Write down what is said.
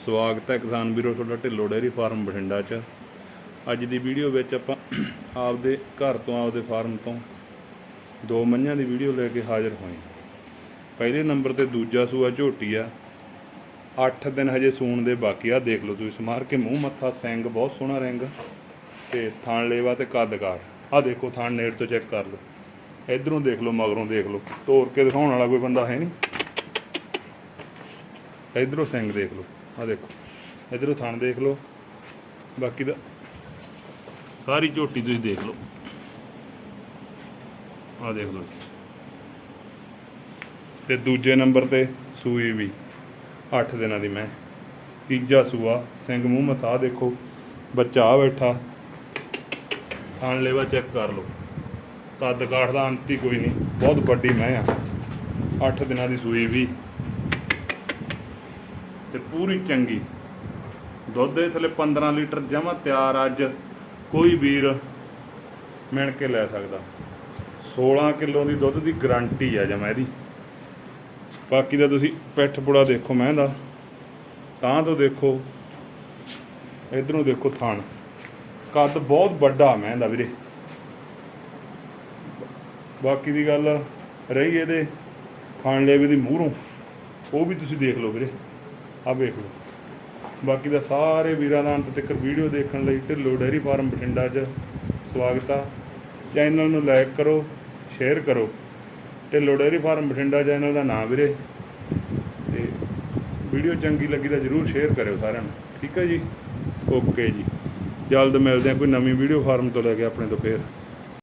ਸਵਾਗਤ ਹੈ ਕਿਸਾਨ ਵੀਰੋ, ਤੁਹਾਡਾ ਢਿੱਲੋ ਡੇਅਰੀ ਫਾਰਮ ਬਠਿੰਡਾ 'ਚ। ਅੱਜ ਦੀ ਵੀਡੀਓ ਵਿੱਚ ਆਪਾਂ ਆਪਦੇ ਘਰ ਤੋਂ, ਆਪਦੇ ਫਾਰਮ ਤੋਂ ਦੋ ਮੱਝਾਂ ਦੀ ਵੀਡੀਓ ਲੈ ਕੇ ਹਾਜ਼ਰ ਹੋਏ ਪਹਿਲੇ ਨੰਬਰ ਤੇ ਦੂਜਾ ਸੂਆ ਝੋਟੀ ਆ। 8 ਦਿਨ ਹਜੇ ਸੂਣ ਦੇ ਬਾਕੀ ਆ, ਦੇਖ ਲਓ ਤੁਸੀਂ ਸਮਾਰ ਕੇ ਮੂੰਹ ਮੱਥਾ, ਸਿੰਗ ਬਹੁਤ ਸੋਹਣਾ ਰਿੰਗ। ਤੇ ਥਾਣ ਲੇਵਾ ਤੇ ਕੱਦ ਕਾਠ ਆ ਦੇਖੋ ਥਾਣ ਨੇੜ ਤੋਂ ਚੈੱਕ ਕਰ ਲਓ। ਇਧਰੋਂ ਦੇਖ ਲਓ, ਮਗਰੋਂ ਦੇਖ ਲਓ। ਤੋੜ ਕੇ ਦਿਖਾਉਣ ਵਾਲਾ ਕੋਈ ਬੰਦਾ ਹੈ ਨਹੀਂ। ਇਧਰੋਂ ਸਿੰਗ ਦੇਖ ਲਓ। ਆ ਦੇਖੋ, ਇਧਰੋਂ ਥਣ ਦੇਖ ਲਓ, ਬਾਕੀ ਦਾ ਸਾਰੀ ਝੋਟੀ ਤੁਸੀਂ ਦੇਖ ਲਓ। ਆ ਦੇਖ ਲਓ ਤੇ ਦੂਜੇ ਨੰਬਰ ਤੇ ਸੂਈ ਵੀ 8 ਦਿਨਾਂ ਦੀ ਮੈਂ। ਤੀਜਾ ਸੂਆ, ਸਿੰਘ ਮੂੰਹ ਮਤਾ ਦੇਖੋ, ਬੱਚਾ ਆ ਬੈਠਾ। ਥਣ ਲੈਵਾ ਚੈੱਕ ਕਰ ਲਓ। ਕੱਦ ਕਾਠ ਦਾ ਅੰਤ ਹੀ ਕੋਈ ਨਹੀਂ, ਬਹੁਤ ਵੱਡੀ ਮੈਂ ਆ। 8 ਦਿਨਾਂ ਦੀ ਸੂਈ ਵੀ ਤੇ ਪੂਰੀ ਚੰਗੀ। ਦੁੱਧ ਦੇ ਥੱਲੇ 15 ਲੀਟਰ ਜਮਾ ਤਿਆਰ ਅੱਜ। ਕੋਈ ਵੀਰ ਮਿਣ ਕੇ ਲੈ ਸਕਦਾ। 16 ਕਿਲੋ ਦੀ ਦੁੱਧ ਦੀ ਗਾਰੰਟੀ ਆ ਜਮਾ ਇਹਦੀ। ਬਾਕੀ ਦਾ ਤੁਸੀਂ ਪਿੱਠ ਪੁੜਾ ਦੇਖੋ ਮੈਂ ਦਾ। ਤਾਂ ਤੋਂ ਦੇਖੋ, ਇਧਰੋਂ ਦੇਖੋ ਥਣ। ਕੱਦ ਬਹੁਤ ਵੱਡਾ ਮੈਂ ਦਾ ਵੀਰੇ। ਬਾਕੀ ਦੀ ਗੱਲ ਰਹੀ ਇਹਦੇ ਖਾਣ ਲੇਵੇ ਦੀ ਮੂਹਰੋਂ। ਉਹ ਵੀ ਤੁਸੀਂ ਦੇਖ ਲਓ ਵੀਰੇ। ਆ ਵੇਖ ਲਓ। ਬਾਕੀ ਦਾ ਸਾਰੇ ਵੀਰਾਂ ਦਾ ਅੰਤ ਤੱਕ ਵੀਡੀਓ ਦੇਖਣ ਲਈ ਢਿੱਲੋ ਡੈਰੀ ਫਾਰਮ ਬਠਿੰਡਾ 'ਚ ਸਵਾਗਤ ਆ। ਚੈਨਲ ਨੂੰ ਲਾਈਕ ਕਰੋ, ਸ਼ੇਅਰ ਕਰੋ। Dhillon dairy farm Bathinda channel ਦਾ ਨਾਮ ਵੀਰੇ। ਤੇ ਵੀਡੀਓ ਚੰਗੀ ਲੱਗੀ ਤਾਂ ਜਰੂਰ ਸ਼ੇਅਰ ਕਰਿਓ ਸਾਰਿਆਂ ਨੂੰ। ਠੀਕ ਹੈ ਜੀ? ਓਕੇ ਜੀ। ਜਲਦ ਮਿਲਦੇ ਹਾਂ ਕੋਈ ਨਵੀਂ ਵੀਡੀਓ ਫਾਰਮ ਤੋਂ ਲੈ ਕੇ ਆਪਣੇ ਤੋਂ ਫੇਰ।